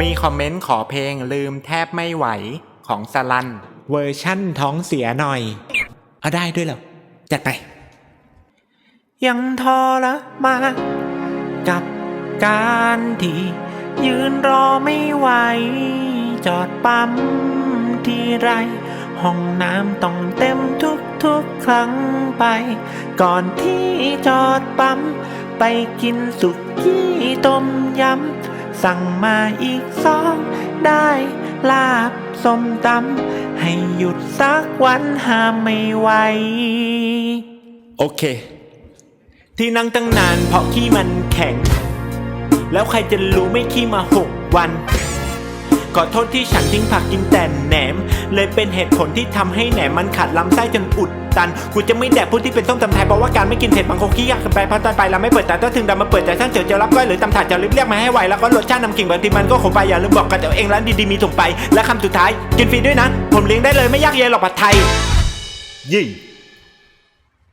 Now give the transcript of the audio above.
มีคอมเมนต์ขอเพลงลืมแทบไม่ไหวของสลัน เวอร์ชั่นท้องเสียหน่อย เอาได้ด้วยเหรอ จัดไป ยังทรมานกับการที่ยืนรอไม่ไหว จอดปั๊มทีไร ห้องน้ำต้องเต็มทุกทุกๆครั้งไป ก่อนที่จอดปั๊ม ไปกินสุกี้ต้มยำ สั่งมาอีกสอง ได้ลาบส้มตำให้หยุดสักวันห้ามไม่ไหวโอเค ที่นั่งตั้งนานเพราะขี้มันแข็ง แล้วใครจะรู้ไม่ขี้มาหกวันขอโทษที่ฉันทิ้งผักกินแต่แหนม เลยเป็นเหตุผลที่ทำให้แหนมมันขาดลำไส้จนอุด ตันกูจะไม่แดกพูดที่เป็นต้มตำไทยเพราะว่าการไม่กินเผ็ดบางคนขี้ยากเกินไปเพราะตอนไปแล้วไม่เปิดแต่ถ้าถึงดำมาเปิดแต่ช่างเจียวจะรับก้อยหรือตำถาดจะรีบเรียกมาให้ไวแล้วก็รสชาตินำกิ่งบางทีมันก็ขมไปอย่าลืมบอกกับตัวเองร้านดีๆมีถุงไปและคำสุดท้ายกินฟรีด้วยนะ ผมเลี้ยงได้เลยไม่ยากเย็นหรอกผัดไทยยี่